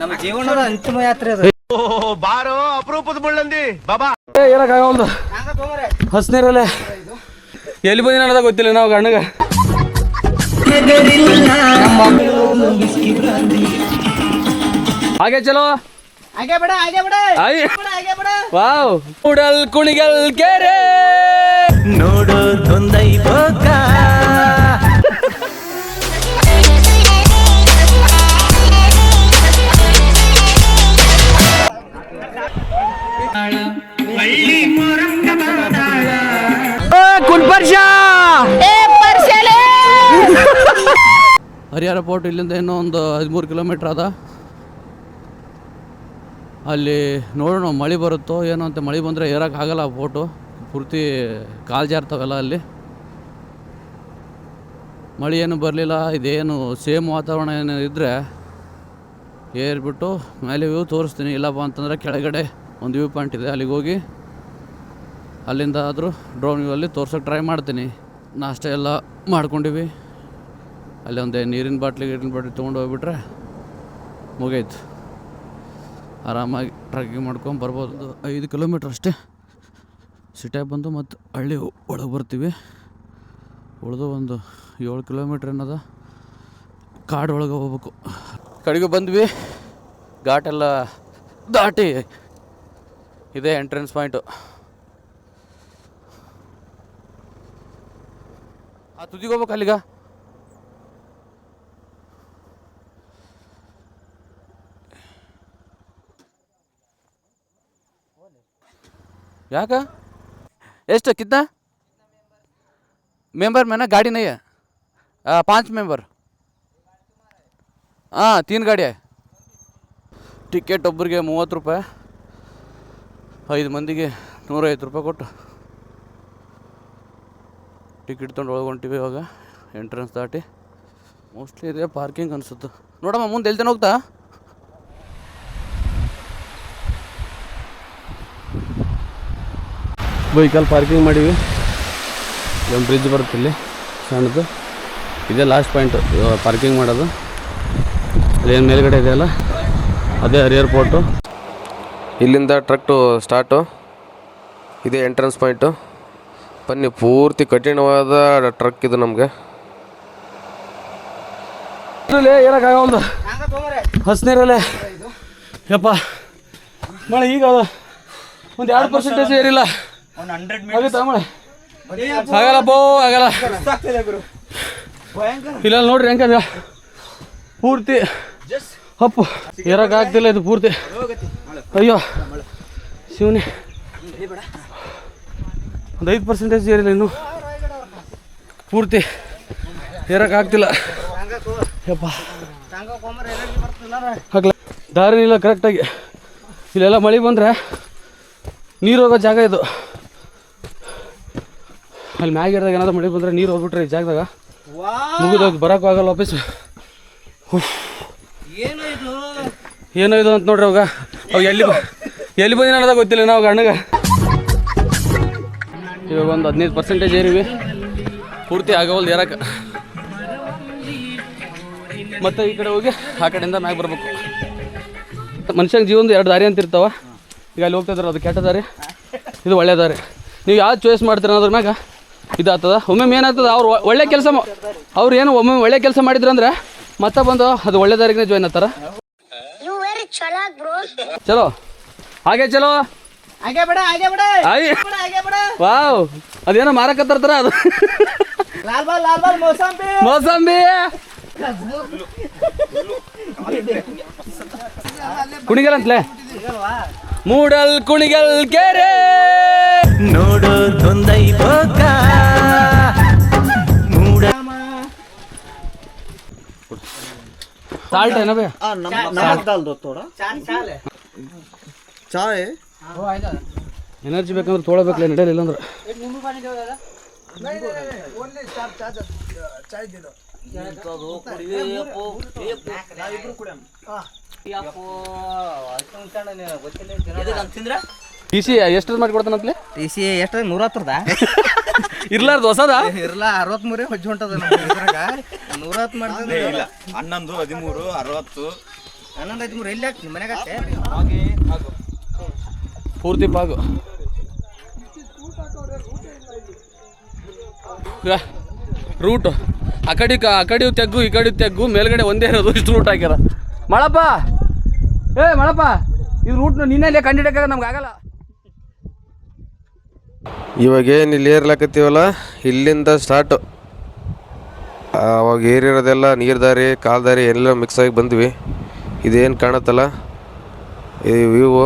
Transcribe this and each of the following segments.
ನಮ್ಮ ಜೀವನದ ಅಂತಿಮ ಯಾತ್ರೆ ಅದು. ಬಾರೋ ಅಪರೂಪದ ಮುಳ್ಳಂದಿ. ಬಾಬಾ. ಏನಕ್ಕಾಗಲ್ದು ಹಸ್ನೀರಲ್ಲೇ ಎಲ್ಲಿ ಬಂದಿನ ಅನ್ನೋದ ಗೊತ್ತಿಲ್ಲ ನಾವು ಗಣ್ಣಗ ಹಾಗೆ ಚಲೋ? ಹಾಗೆ ಬಿಡ ಹಾಗೆ ಬಿಡ. ಆಯ್ ಹಾಗೆ ಬಿಡ ವಾವ್. ಉಡಲ್ ಕುಣಿಗಲ್ ಕೆರೆ. ನೋಡೋದೊಂದೈವೋಗ ಕುಲ್ಪರ್ಷ ಹರಿಹರ ಪೋರ್ಟ್ ಇಲ್ಲಿಂದ ಏನೋ ಒಂದು ಹದಿಮೂರು ಕಿಲೋಮೀಟ್ರ್ ಅದ. ಅಲ್ಲಿ ನೋಡೋಣ ಮಳೆ ಬರುತ್ತೋ ಏನೋ ಅಂತ ಮಳೆ ಬಂದರೆ ಏರೋಕ್ಕಾಗಲ್ಲ ಆ ಬೋಟು. ಪೂರ್ತಿ ಕಾಲು ಜಾರ್ತವೆಲ್ಲ ಅಲ್ಲಿ. ಮಳೆ ಏನು ಬರಲಿಲ್ಲ, ಇದೇನು ಸೇಮ್ ವಾತಾವರಣ ಏನು ಇದ್ದರೆ ಏರ್ಬಿಟ್ಟು ಮೇಲೆ ವ್ಯೂ ತೋರಿಸ್ತೀನಿ. ಇಲ್ಲಪ್ಪ ಅಂತಂದರೆ ಕೆಳಗಡೆ ಒಂದು ವ್ಯೂ ಪಾಯಿಂಟ್ ಇದೆ, ಅಲ್ಲಿಗೆ ಹೋಗಿ. ಅಲ್ಲಿಂದ ಆದರೂ ಡ್ರೋನ್ ವ್ಯೂ ಅಲ್ಲಿ ತೋರ್ಸೋಕ್ಕೆ ಟ್ರೈ ಮಾಡ್ತೀನಿ. ನಾಷ್ಟ ಎಲ್ಲ ಮಾಡ್ಕೊಂಡಿವಿ. ಅಲ್ಲಿ ಒಂದು ನೀರಿನ ಬಾಟ್ಲಿ ಗೀರಿನ ಬಾಟ್ಲಿ ತೊಗೊಂಡು ಹೋಗ್ಬಿಟ್ರೆ ಮುಗೀತು. ಆರಾಮಾಗಿ ಟ್ರಕ್ಕಿಂಗ್ ಮಾಡ್ಕೊಂಡು ಬರ್ಬೋದು. ಐದು ಕಿಲೋಮೀಟ್ರ್ ಅಷ್ಟೇ ಸಿಟ್ಯಾಗ ಬಂದು ಮತ್ತು ಹಳ್ಳಿ ಒಳಗೆ ಬರ್ತೀವಿ. ಉಳಿದು ಒಂದು ಏಳು ಕಿಲೋಮೀಟ್ರ್ ಏನದ, ಕಾಡು ಒಳಗೆ ಹೋಗ್ಬೇಕು. ಕಡೆಗೆ ಬಂದ್ವಿ ಘಾಟೆಲ್ಲ ದಾಟಿ ಇದೇ ಎಂಟ್ರೆನ್ಸ್ ಪಾಯಿಂಟು. ಆ ತುದಿಗೆ ಹೋಗ್ಬೇಕು ಅಲ್ಲಿಗ? ಯಾಕ ಎಷ್ಟು कितना मेंबर में ना गाड़ी नहीं है आ, पाँच मेंबर ಹಾಂ ತೀನ್ ಗಾಡಿ ಟಿಕೆಟ್ ಒಬ್ಬರಿಗೆ ಮೂವತ್ತು ರೂಪಾಯಿ ಐದು ಮಂದಿಗೆ ನೂರೈವತ್ತು ರೂಪಾಯಿ ಕೊಟ್ಟು ಟಿಕೆಟ್ ತೊಗೊಂಡು ಒಳಗೊಂಟಿವಿ ಇವಾಗ ಎಂಟ್ರೆನ್ಸ್ ದಾಟಿ ಮೋಸ್ಟ್ಲಿ ಇದೆ ಪಾರ್ಕಿಂಗ್ ಅನ್ಸುತ್ತೆ ನೋಡಮ್ಮ ಮುಂದೆ ಎಲ್ತೇನೆ ಹೋಗ್ತಾ ವೆಹಿಕಲ್ ಪಾರ್ಕಿಂಗ್ ಮಾಡೀವಿ ಒಂದು ಬ್ರಿಡ್ಜ್ ಬರುತ್ತೆ ಇಲ್ಲಿ ಸಣ್ಣದು. ಇದೇ ಲಾಸ್ಟ್ ಪಾಯಿಂಟು ಪಾರ್ಕಿಂಗ್ ಮಾಡೋದು. ಅದೇನು ಮೇಲ್ಗಡೆ ಇದೆಯಲ್ಲ ಅದೇ ಹರಿಯರ್ ಪೋರ್ಟು ಇಲ್ಲಿಂದ ಟ್ರಕ್ ಟು ಸ್ಟಾರ್ಟು ಇದೇ ಎಂಟ್ರೆನ್ಸ್ ಪಾಯಿಂಟು ಬನ್ನಿ ಪೂರ್ತಿ ಕಠಿಣವಾದ ಟ್ರಕ್ ಇದು ನಮಗೆ. ಒಂದು ಹಸ್ನೀರಲ್ಲೇ ಯಪ್ಪ ಮಳೆ ಈಗ ಒಂದು ಎರಡು ಪರ್ಸೆಂಟೇಜ್ ಏರಿಲ್ಲ. ಒಂದು ಹಂಡ್ರೆಡ್ ಮೀಟರ್ ಮಳೆ ಆಗಲ್ಲ ಬೋ ಆಗಲ್ಲ ಇಲ್ಲ ನೋಡ್ರಿ ಹೆಂಗದ. ಪೂರ್ತಿ. ಅಪ್ಪು ಇರಕ್ ಆಗ್ತಿಲ್ಲ ಇದು ಪೂರ್ತಿ. ಅಯ್ಯೋ. ಶಿವನಿ. ಒಂದು ಐದು ಪರ್ಸೆಂಟೇಜ್ ಏರಿಲ್ಲ ಇನ್ನು. ಪೂರ್ತಿ. ಏರಕ್ಕೆ ಆಗ್ತಿಲ್ಲ. ಯಪ್ಪ. ಹಾಕ್ಲ ದಾರಿ ಇಲ್ಲ ಕರೆಕ್ಟಾಗಿ ಇಲ್ಲೆಲ್ಲ ಮಳೆ ಬಂದರೆ ನೀರು ಹೋಗೋ ಜಾಗ ಇದು. ಅಲ್ಲಿ ಮ್ಯಾಗಿಡ್ದಾಗ ಏನಾದ್ರು ಮಳೆ ಬಂದ್ರೆ ನೀರು ಹೋಗ್ಬಿಟ್ರೆ ಈ ಜಾಗದಾಗ. ಮುಗಿದೋಗಿ ಬರೋಕ್ಕೂ ಆಗಲ್ಲ ವಾಪಸ್. ಏನು ಇದು? ಅಂತ ನೋಡ್ರಿ ಅವಾಗ. ಅವಾಗ ಎಲ್ಲಿ ಎಲ್ಲಿ ಬಂದಿನ ಅನ್ನೋದ ಗೊತ್ತಿಲ್ಲ ನಾವು ಅಣ್ಣಗ ಇವಾಗ ಒಂದು ಹದಿನೈದು ಪರ್ಸೆಂಟೇಜ್ ಏರಿವಿ. ಪೂರ್ತಿ ಆಗವಲ್ದು ಏರಕ್ಕೆ ಮತ್ತೆ ಈ ಕಡೆ ಹೋಗಿ ಆ ಕಡೆಯಿಂದ ಮ್ಯಾಗ ಬರ್ಬೇಕು. ಮನುಷ್ಯನ ಜೀವನದ ಎರಡು ದಾರಿ ಅಂತ ಇರ್ತಾವ ಈಗ ಅಲ್ಲಿ ಹೋಗ್ತಾ ಇದಾರೆ ಅದು ಕೆಟ್ಟ ದಾರಿ. ಇದು ಒಳ್ಳೆ ದಾರಿ. ನೀವು ಯಾವ್ದು ಚಾಯ್ಸ್ ಮಾಡ್ತೀರ ಅನ್ನೋದ್ರ ಮ್ಯಾಗ? ಇದಾಗ್ತದ? ಒಮ್ಮೊಮ್ಮೆ ಏನಾಗ್ತದ? ಅವ್ರು ಒಳ್ಳೆ ಕೆಲಸ ಅವ್ರು ಏನು ಒಮ್ಮೊಮ್ಮೆ ಒಳ್ಳೆ ಕೆಲಸ ಮಾಡಿದ್ರು ಅಂದ್ರೆ ಮತ್ತೆ ಬಂದು ಅದು ಒಳ್ಳೆ ದಾರಿಗೆ ಜಾಯ್ನ್ ಆಗ್ತಾರ. ಚಲೋ. ಹಾಗೆ ಚಲೋ. ವಾವ್. ಅದೇನೋ ಮಾರಕತ್ತಾರ ಅದು. ಮೋಸಂಬಿ. ಮೋಸಂಬಿ. ಕುಣಿಗಲ್ ಅಂತಲೇ? ಮೂಡಲ್ ಕುಣಿಗಲ್ ಕೆರೆ. ನೋಡೋದೊಂದೈ ಭೋಗ ಮೂಡ ಸಾಲ್ಟ್ ಏನ ಬೇ ಚಾಯ್ ಎನರ್ಜಿ ಬೇಕಂದ್ರೆ ತೋಳಬೇಕಲ್ಲ ನಡೆಯಲ್ಲ ಇಲ್ಲಂದ್ರೆ. ಚಾಯ್ ಟಿ ಸಿ ಎಷ್ಟು ಮಾಡಿ ಕೊಡ್ತಾನಂತಲೇ ಟಿ ಸಿ ಎಷ್ಟು ನೂರ ಹತ್ತರದ ಇರ್ಲಾರ್ದು ಹೊಸದ? ಇರ್ಲ ಅರವತ್ಮೂರೇ ಹೊಜ್ಜಿ ಹೊಂಟದ ನೂರ ಹತ್ತು ಮಾಡ್ತದೆ ಇಲ್ಲ ಹನ್ನೊಂದು ಹದಿಮೂರು ಅರವತ್ತು. ಹನ್ನೊಂದು ಹದಿಮೂರು ಮೂರು ಎಲ್ಲಿ ಹಾಕ್ತೀನಿ ಮನೆಗೆ ಹಾಕ್ತೆ? ಪೂರ್ತಿ ಪಾಗು. ರೂಟು ಆ ಕಡೆ ಕ- ಆ ಕಡೆ ತೆಗ್ಗು ಈ ಕಡೆ ತೆಗ್ಗು ಮೇಲ್ಗಡೆ ಒಂದೇ ಇರೋದು ಇಷ್ಟು ರೂಟ್ ಹಾಕ್ಯಾರ. ಮಳಪ್ಪ. ಏ, ಮಳಪ್ಪ, ಇದು ರೂಟ್ ನಿನ್ನೆಲ್ಲೇ ಕಂಡಿಡಕ ನಮ್ಗೆ ಆಗಲ್ಲ. ಇವಾಗ ಏನು ಇಲ್ಲಿ ಏರ್ಲಾಕತ್ತೀವಲ್ಲ? ಇಲ್ಲಿಂದ ಸ್ಟಾರ್ಟು ಅವಾಗ ಏರಿರೋದೆಲ್ಲ ನೀರು ದಾರಿ ಕಾಲು ದಾರಿ ಎಲ್ಲ ಮಿಕ್ಸ್ ಆಗಿ ಬಂದ್ವಿ. ಇದೇನು ಕಾಣತ್ತಲ್ಲ? ಈ ವ್ಯೂವು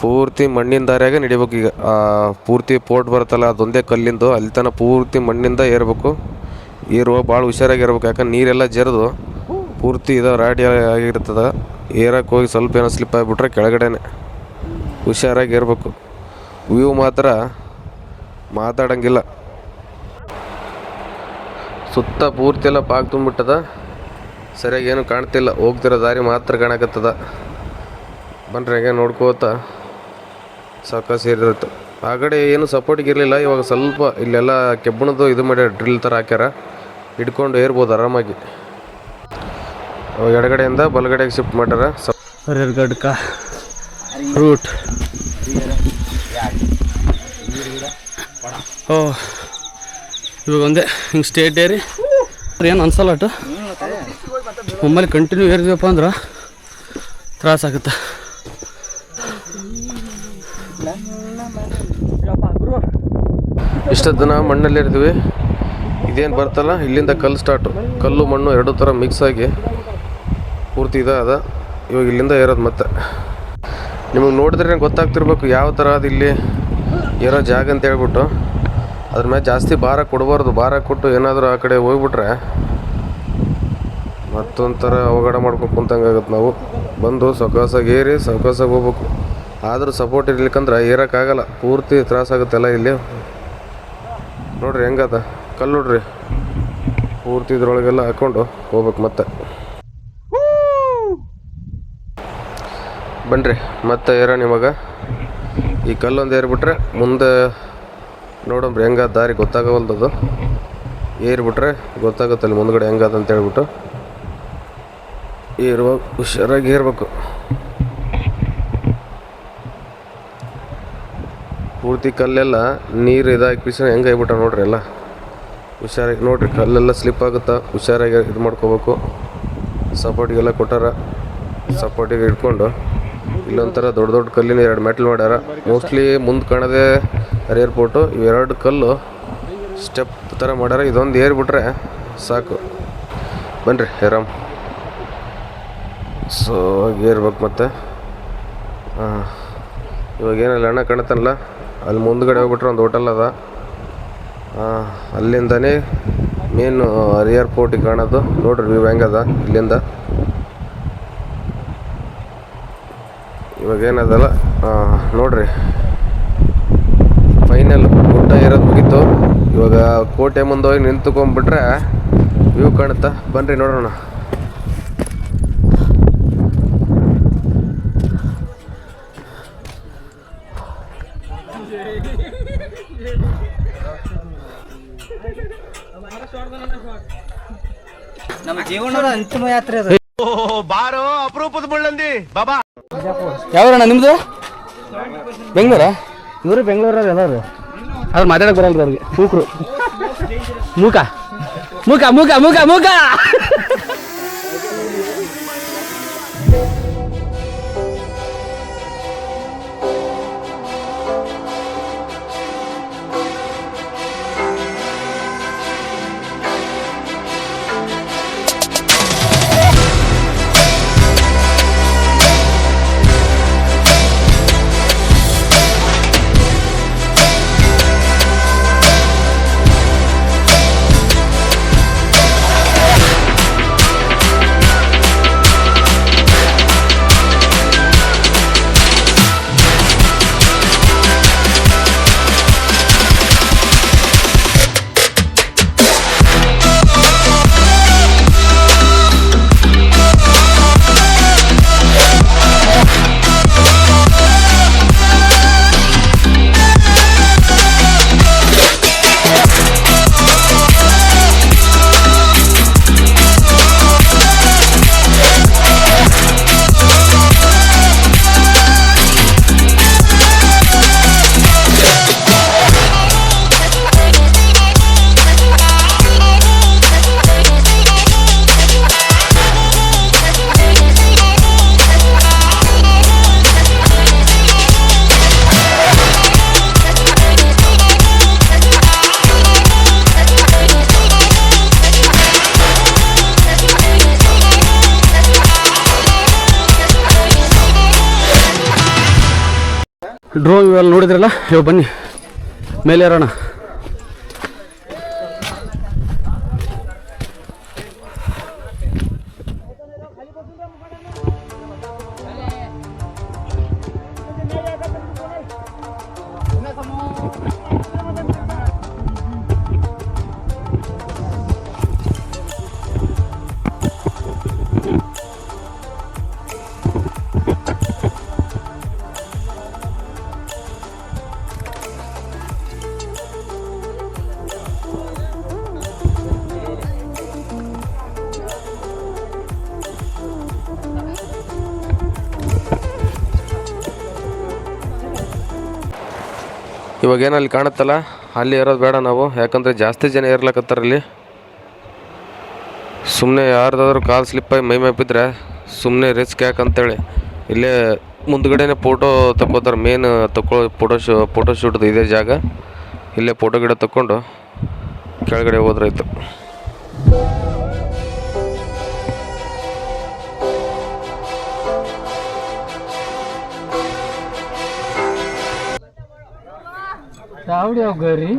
ಪೂರ್ತಿ ಮಣ್ಣಿನ ದಾರಿಯಾಗ ನಡಿಬೇಕು ಈಗ. ಪೂರ್ತಿ ಪೋರ್ಟ್ ಬರುತ್ತಲ್ಲ, ಅದೊಂದೇ ಕಲ್ಲಿಂದು. ಅಲ್ಲಿ ತನಕ ಪೂರ್ತಿ ಮಣ್ಣಿಂದ ಏರ್ಬೇಕು. ಏರುವ ಭಾಳ ಹುಷಾರಾಗಿರ್ಬೇಕು ಯಾಕಂದ್ರೆ ನೀರೆಲ್ಲ ಜರಿದು. ಪೂರ್ತಿ ಇದು ರಾಡಿ ಆಗಿರ್ತದೆ. ಏರಕ್ಕೆ ಹೋಗಿ ಸ್ವಲ್ಪ ಏನೋ ಸ್ಲಿಪ್ ಆಗಿಬಿಟ್ರೆ ಕೆಳಗಡೆನೆ. ಹುಷಾರಾಗಿ ಇರಬೇಕು ವ್ಯೂ ಮಾತ್ರ ಮಾತಾಡಂಗಿಲ್ಲ. ಸುತ್ತ ಪೂರ್ತಿ ಎಲ್ಲ ಪಾಕ್ ತುಂಬಿಟ್ಟದ. ಸರಿಯಾಗಿ ಏನು ಕಾಣ್ತಿಲ್ಲ. ಹೋಗ್ತಿರೋ ದಾರಿ ಮಾತ್ರ ಕಾಣಕತ್ತದ. ಬನ್ರಿ ಹಾಗೆ ನೋಡ್ಕೋತ ಸಾಕ ಸೇರಿರುತ್ತೆ ಆ ಕಡೆ ಏನು ಸಪೋರ್ಟಿಗೆ ಇರಲಿಲ್ಲ. ಇವಾಗ ಸ್ವಲ್ಪ ಇಲ್ಲೆಲ್ಲ ಕೆಬ್ಬಣದ್ದು ಇದು ಮಾಡ್ಯಾರ ಡ್ರಿಲ್ ಥರ ಹಾಕ್ಯಾರ. ಹಿಡ್ಕೊಂಡು ಏರ್ಬೋದು ಆರಾಮಾಗಿ. ಎಡಗಡೆಯಿಂದ ಬಲಗಡೆಗೆ ಶಿಫ್ಟ್ ಮಾಡ್ಯಾರ ಸ ಗಡ್ಕ ರೂಟ್ ಓ ಇವಾಗ ಒಂದೇ ಹಿಂಗೆ ಸ್ಟೇಟ್ ಏರಿ ಏನು ಅನ್ಸಲ್ಲ ಅಟ್ಟು ಒಮ್ಮೆಲೆ ಕಂಟಿನ್ಯೂ ಏರಿದ್ವಪ್ಪ ಅಂದ್ರೆ ತ್ರಾಸ ಆಗುತ್ತೆ. ಇಷ್ಟೊತ್ತು ದಿನ ಮಣ್ಣಲ್ಲಿ ಇರ್ತೀವಿ. ಇದೇನು ಬರ್ತಲ್ಲ? ಇಲ್ಲಿಂದ ಕಲ್ಲು ಸ್ಟಾರ್ಟು ಕಲ್ಲು ಮಣ್ಣು ಎರಡು ಥರ ಮಿಕ್ಸ್ ಆಗಿ ಪೂರ್ತಿ ಇದೆ ಅದ. ಇವಾಗ ಇಲ್ಲಿಂದ ಏರೋದು ಮತ್ತೆ. ನಿಮಗೆ ನೋಡಿದ್ರೆ ಗೊತ್ತಾಗ್ತಿರ್ಬೇಕು ಯಾವ ಥರ ಅದು ಇಲ್ಲಿ ಏರೋ ಜಾಗ ಅಂತ ಹೇಳ್ಬಿಟ್ಟು. ಅದ್ರ ಮೇಲೆ ಜಾಸ್ತಿ ಭಾರ ಕೊಡಬಾರ್ದು. ಭಾರ ಕೊಟ್ಟು ಏನಾದರೂ ಆ ಕಡೆ ಹೋಗ್ಬಿಟ್ರೆ ಮತ್ತೊಂಥರ ಅವಘಡ ಮಾಡ್ಕೊಂಡು ಆಗುತ್ತೆ ನಾವು. ಬಂದು ಸೊಕಾಸಾಗಿ ಏರಿ ಸೊಕಾಸಾಗಿ ಹೋಗ್ಬೇಕು. ಆದರೂ ಸಪೋರ್ಟ್ ಇರ್ಲಿಕ್ಕಂದ್ರೆ ಏರೋಕ್ಕಾಗಲ್ಲ. ಪೂರ್ತಿ ತ್ರಾಸಾಗುತ್ತೆಲ್ಲ ಇಲ್ಲಿ. ನೋಡ್ರಿ ಹೆಂಗದ? ಕಲ್ಲು ನೋಡ್ರಿ. ಪೂರ್ತಿ ಇದ್ರೊಳಗೆಲ್ಲ ಹಾಕೊಂಡು ಹೋಗ್ಬೇಕು ಮತ್ತೆ. ಬನ್ರಿ, ಮತ್ತೆ ಏರ ನಿಮಗೆ. ಈ ಕಲ್ಲೊಂದು ಏರ್ಬಿಟ್ರೆ ಮುಂದೆ ನೋಡಂಬ್ರಿ ಹೆಂಗ ದಾರಿ ಗೊತ್ತಾಗವಲ್ದದು. ಏರ್ಬಿಟ್ರೆ ಗೊತ್ತಾಗುತ್ತಲ್ಲಿ ಮುಂದ್ಗಡೆ ಹೆಂಗದ ಅಂತ ಹೇಳ್ಬಿಟ್ಟು. ಏರುವಾಗ ಹುಷಾರಾಗಿ ಏರ್ಬೇಕು. ಪೂರ್ತಿ ಕಲ್ಲೆಲ್ಲ ನೀರು ಇದಾಗಿ ಪಿಸಣ ಹೆಂಗೆ ಆಗ್ಬಿಟ್ಟ ನೋಡ್ರಿ ಎಲ್ಲ. ಹುಷಾರಾಗಿ ನೋಡ್ರಿ, ಕಲ್ಲೆಲ್ಲ ಸ್ಲಿಪ್ ಆಗುತ್ತಾ? ಹುಷಾರಾಗಿ ಇದು ಮಾಡ್ಕೋಬೇಕು. ಸಪೋರ್ಟಿಗೆಲ್ಲ ಕೊಟ್ಟಾರ. ಸಪೋರ್ಟಿಗೆ ಇಟ್ಕೊಂಡು. ಇಲ್ಲೊಂಥರ ದೊಡ್ಡ ದೊಡ್ಡ ಕಲ್ಲಿನ ಎರಡು ಮೆಟ್ಲ್ ಮಾಡ್ಯಾರ. ಮೋಸ್ಟ್ಲಿ ಮುಂದೆ ಕಾಣದೆ ಏರ್ಪೋರ್ಟು ಇವೆರಡು ಕಲ್ಲು ಸ್ಟೆಪ್ ಥರ ಮಾಡ್ಯಾರ. ಇದೊಂದು ಏರ್ಬಿಟ್ರೆ ಸಾಕು. ಬನ್ರಿ ಹೇರಾಮ್ ಸೊ ಏರ್ಬೇಕು ಮತ್ತೆ. ಹಾಂ ಇವಾಗ ಏನಲ್ಲ ಅಣ್ಣ ಕಾಣತ್ತಲ್ಲ ಅಲ್ಲಿ ಮುಂದ್ಗಡೆ ಹೋಗ್ಬಿಟ್ರೆ ಒಂದು ಹೋಟೆಲ್ ಅದ. ಅಲ್ಲಿಂದನೇ ಮೇನ್ ಏರ್ಪೋರ್ಟಿಗೆ ಕಾಣೋದು. ನೋಡ್ರಿ ವ್ಯೂ ಹೆಂಗದ ಇಲ್ಲಿಂದ. ಇವಾಗ ಏನದಲ್ಲ ನೋಡ್ರಿ. ಫೈನಲ್ ಊಟ ಇರೋದು ಮುಗೀತು. ಇವಾಗ ಕೋಟೆ ಮುಂದೆ ಹೋಗಿ ನಿಂತ್ಕೊಂಡ್ಬಿಟ್ರೆ ವ್ಯೂ ಕಾಣುತ್ತಾ? ಬನ್ರಿ ನೋಡೋಣ. ನಮ್ಮ ಜೀವನದ ಅಂತಿಮ ಯಾತ್ರೆ ಅದು. ಬಾರೋ ಅಪರೂಪದ ಬಳ್ಳಂದಿ ಬಾಬಾ ಯಾವ್ರಣ್ಣ ನಿಮ್ದು? ಬೆಂಗ್ಳೂರ? ಇವರು ಬೆಂಗಳೂರಲ್ಲಿ ಎಲ್ಲರು. ಅವ್ರು ಮಾತಾಡಕ್ಕೆ ಬರಲ್ರಿ ಅವ್ರಿಗೆ. ಮೂಕರು. ಮೂಕ. ಮೂಕ ಮೂಕ ಮೂಕ ಮೂಕ! ಡ್ರೋನ್ ಇವೆಲ್ಲ ನೋಡಿದ್ರಲ್ಲ? ಇವಾಗ ಬನ್ನಿ. ಮೇಲೆ ಏರೋಣ. ಇವಾಗ ಏನು ಅಲ್ಲಿ ಕಾಣುತ್ತಲ್ಲ? ಅಲ್ಲಿ ಇರೋದು ಬೇಡ ನಾವು. ಯಾಕಂದರೆ ಜಾಸ್ತಿ ಜನ ಇರ್ಲಕತ್ತಾರ ಇಲ್ಲಿ ಸುಮ್ಮನೆ ಯಾರ್ದಾದ್ರೂ ಕಾಲು ಸ್ಲಿಪ್ಪಾಗಿ ಮೈ ಮೈ ಬಿದ್ದರೆ ಸುಮ್ಮನೆ ರಿಸ್ಕ್ ಯಾಕಂತೇಳಿ ಇಲ್ಲೇ ಮುಂದ್ಗಡೆನೇ ಫೋಟೋ ತಗೋತಾರೆ ಮೇನ್ ತಗೋ ಫೋಟೋ ಶೂ ಫೋಟೋ ಶೂಟ್ದು ಇದೇ ಜಾಗ. ಇಲ್ಲೇ ಫೋಟೋ ಗಿಡ ತಕ್ಕೊಂಡು ಕೆಳಗಡೆ ಹೋದ್ರಾಯ್ತು ಯಾವ ಗರಿ.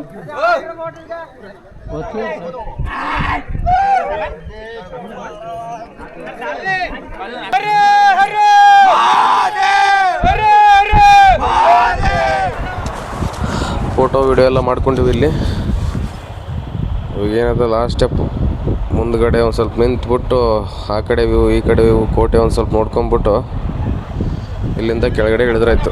ಫೋಟೋ ವಿಡಿಯೋ ಎಲ್ಲ ಮಾಡ್ಕೊಂಡಿವಿ ಇಲ್ಲಿ. ಇವಾಗ ಏನದ ಲಾಸ್ಟ್ ಸ್ಟೆಪ್ ಮುಂದ್ಗಡೆ ಒಂದು ಸ್ವಲ್ಪ ನಿಂತ್ಬಿಟ್ಟು ಆ ಕಡೆ ವ್ಯೂ ಈ ಕಡೆ ವ್ಯೂ ಕೋಟೆ ಒಂದು ಸ್ವಲ್ಪ ನೋಡ್ಕೊಂಬಿಟ್ಟು ಇಲ್ಲಿಂದ ಕೆಳಗಡೆ ಇಳಿದ್ರಾಯ್ತು.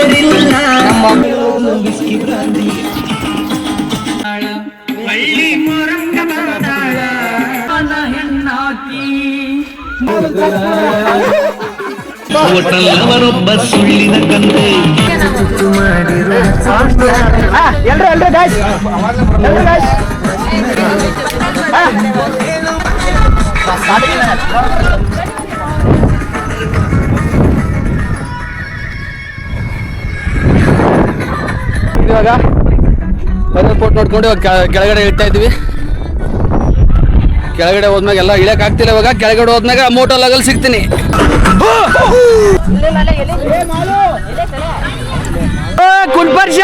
பேரில் நான் வள்ளி முரங்க ಹೋಟಲ್ನವರೊಬ್ಬ ಸುಳ್ಳಿನ ಕಂತೆ ಮಾಡಿರುವ ಇವಾಗ ಮದುವೆ ಫೋಟ್ ನೋಡ್ಕೊಂಡು ಇವಾಗ ಕೆಳ- ಕೆಳಗಡೆ ಇಡ್ತಾ ಇದ್ವಿ ಕೆಳಗಡೆ ಹೋದ್ಮ್ಯಾಗ ಎಲ್ಲ ಇಳಕ್ ಆಗ್ತಿಲ್ಲ ಇವಾಗ. ಕೆಳಗಡೆ ಹೋದ್ಮ್ಯಾಗ ಮೋಟೋ ಲಗಲ್ ಸಿಗ್ತೀನಿ. ಕುಲ್ಪರ್ಷ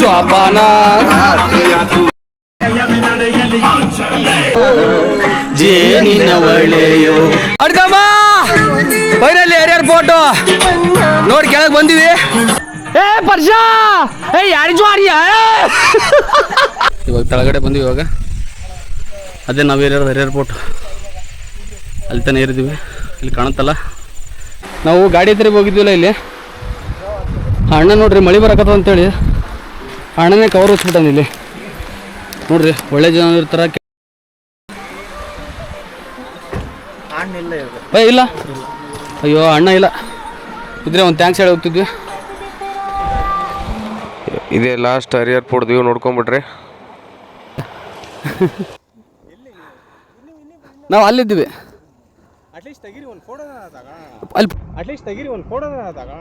ಜೋಪಾನ. ಜೇನಿನ ಒಳ್ಳೆಯೋ ಅಡ್ಕಮ್ಮ! ಫೈನಲಿ ಯಾರ್ಯಾರು ಫೋಟೋ? ನೋಡಿ ಕೆಳಗೆ ಬಂದಿವಿ. ಏ ಪರ್ಷ! ಏ ಯಾರಿ ಜ್ವಾರಿಯ ಇವಾಗ ಕೆಳಗಡೆ ಬಂದಿವಿ ಇವಾಗ. ಅದೇ ನಾವು ಏರಿಯಾರ ಹರಿಯರ್ ಫೋಟೋ. ಅಲ್ಲಿ ತಾನೇ ಏರಿದ್ದೀವಿ ಇಲ್ಲಿ ಕಾಣುತ್ತಲ್ಲ. ನಾವು ಗಾಡಿ ಹತ್ರ ಹೋಗಿದ್ವಿಲ್ಲ ಇಲ್ಲಿ. ಅಣ್ಣ ನೋಡ್ರಿ ಮಳೆ ಬರಕತ್ತ ಅಂತೇಳಿ. ಹೇಳಿ ಅಣ್ಣನೇ ಕವರ್ ಹೊಚ್ಬಿಟ್ಟಾನ ಇಲ್ಲಿ. ನೋಡ್ರಿ ಒಳ್ಳೆ ಜನ ಇರ್ತಾರ ಏ ಇಲ್ಲ. ಅಯ್ಯೋ ಅಣ್ಣ ಇಲ್ಲ. ಇದ್ರೆ ಒಂದು ಥ್ಯಾಂಕ್ಸ್ ಹೇಳಿ ಹೋಗ್ತಿದ್ವಿ. ಇದೇ ಲಾಸ್ಟ್ ಹರಿಯರ್ ವ್ಯೂ ನೋಡ್ಕೊಂಬಿಟ್ರಿ ನಾವು ಅಲ್ಲಿದ್ದೀವಿ. ಅಟ್ಲೀಸ್ಟ್ ತೆಗೀರಿ ಒಂದು ಫೋಟೋ ಅಲ್ಲಿ ಅಟ್ಲೀಸ್ಟ್ ತೆಗೀರಿ ಒಂದು ಫೋಟೋ ತಗೋಣ.